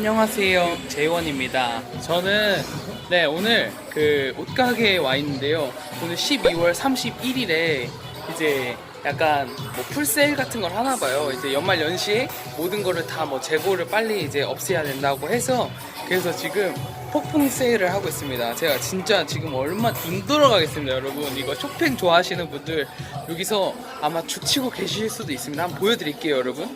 안녕하세요. 재원입니다. 저는 네 오늘 그 옷가게에 와 있는데요. 오늘 12월 31일에 이제 약간 뭐 풀세일 같은 걸 하나 봐요. 이제 연말 연시에 모든 거를 다 뭐 재고를 빨리 이제 없애야 된다고 해서 그래서 지금 폭풍 세일을 하고 있습니다. 제가 진짜 지금 얼마 힘들어 가겠습니다, 여러분. 이거 쇼핑 좋아하시는 분들 여기서 아마 죽치고 계실 수도 있습니다. 한번 보여드릴게요, 여러분.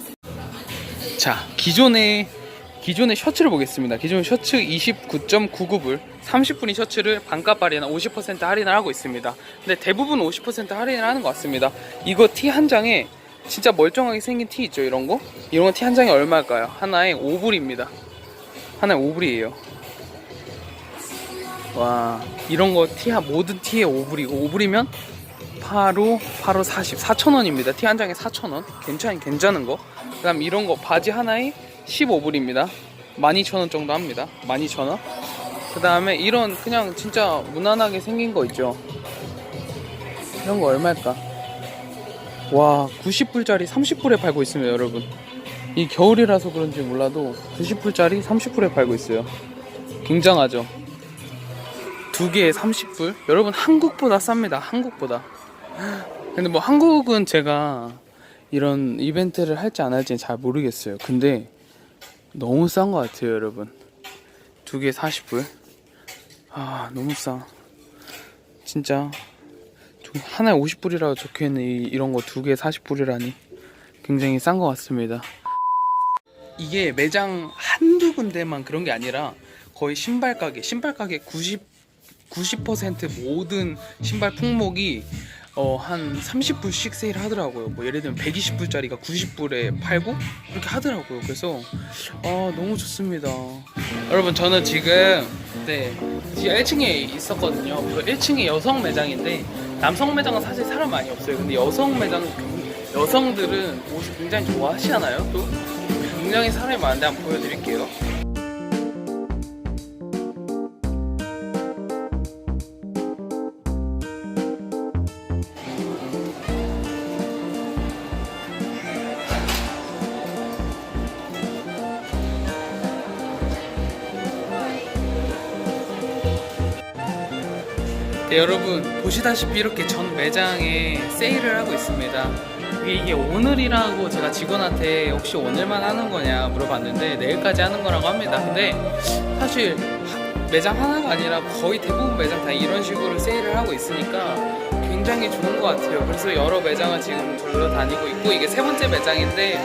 자, 기존의 기존의 셔츠를 보겠습니다. 기존 셔츠 29.99불, 30분이 셔츠를 반값 할인, 50% 할인을 하고 있습니다. 근데 대부분 50% 할인을 하는 것 같습니다. 이거 티 한 장에 진짜 멀쩡하게 생긴 티 있죠, 이런 거? 이런 거 티 한 장에 얼마일까요? 하나에 5불입니다. 하나에 5불이에요. 와, 이런 거 티, 한 모든 티에 5불이고, 5불이면 8호, 8호 40, 4,000원입니다. 티 한 장에 4,000원. 괜찮, 괜찮은 거. 그 다음 이런 거 바지 하나에 15불입니다. 12,000원 정도 합니다. 12,000원. 그 다음에 이런 그냥 진짜 무난하게 생긴 거 있죠. 이런 거 얼마일까? 와, 90불짜리 30불에 팔고 있습니다, 여러분. 이 겨울이라서 그런지 몰라도 90불짜리 30불에 팔고 있어요. 굉장하죠? 두 개에 30불? 여러분, 한국보다 쌉니다, 한국보다. 근데 뭐 한국은 제가 이런 이벤트를 할지 안 할지는 잘 모르겠어요. 근데 너무 싼 것 같아요, 여러분. 두 개 40불. 아, 너무 싸. 진짜. 두- 하나에 50불이라고 적혀 있는 이, 이런 거 두 개 40불이라니 굉장히 싼 것 같습니다. 이게 매장 한두 군데만 그런 게 아니라 거의 신발 가게, 신발 가게 90 90% 모든 신발 품목이 어, 한 30불씩 세일 하더라고요. 뭐 예를 들면 120불짜리가 90불에 팔고 그렇게 하더라고요. 그래서 아, 너무 좋습니다. 여러분 저는 지금 네 지하 1층에 있었거든요. 그 1층에 여성 매장인데 남성 매장은 사실 사람 많이 없어요. 근데 여성 매장 여성들은 옷을 굉장히 좋아하시잖아요. 또 굉장히 사람이 많은데 한번 보여드릴게요. 네, 여러분 보시다시피 이렇게 전 매장에 세일을 하고 있습니다. 이게, 오늘이라고 제가 직원한테 혹시 오늘만 하는 거냐 물어봤는데 내일까지 하는 거라고 합니다. 근데 사실 하- 매장 하나가 아니라 거의 대부분 매장 다 이런 식으로 세일을 하고 있으니까 굉장히 좋은 것 같아요. 그래서 여러 매장을 지금 돌려다니고 있고 이게 세 번째 매장인데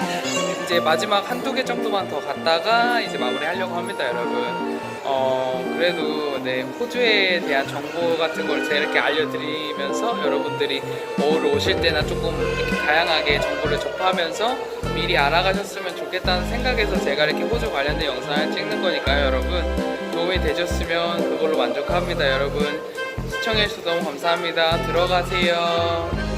이제 마지막 한두 개 정도만 더 갔다가 이제 마무리하려고 합니다, 여러분. 어, 그래도 네, 호주에 대한 정보 같은 걸 제가 이렇게 알려드리면서 여러분들이 뭐를 오실 때나 조금 이렇게 다양하게 정보를 접하면서 미리 알아가셨으면 좋겠다는 생각에서 제가 이렇게 호주 관련된 영상을 찍는 거니까요, 여러분. 도움이 되셨으면 그걸로 만족합니다, 여러분. 시청해주셔서 너무 감사합니다. 들어가세요.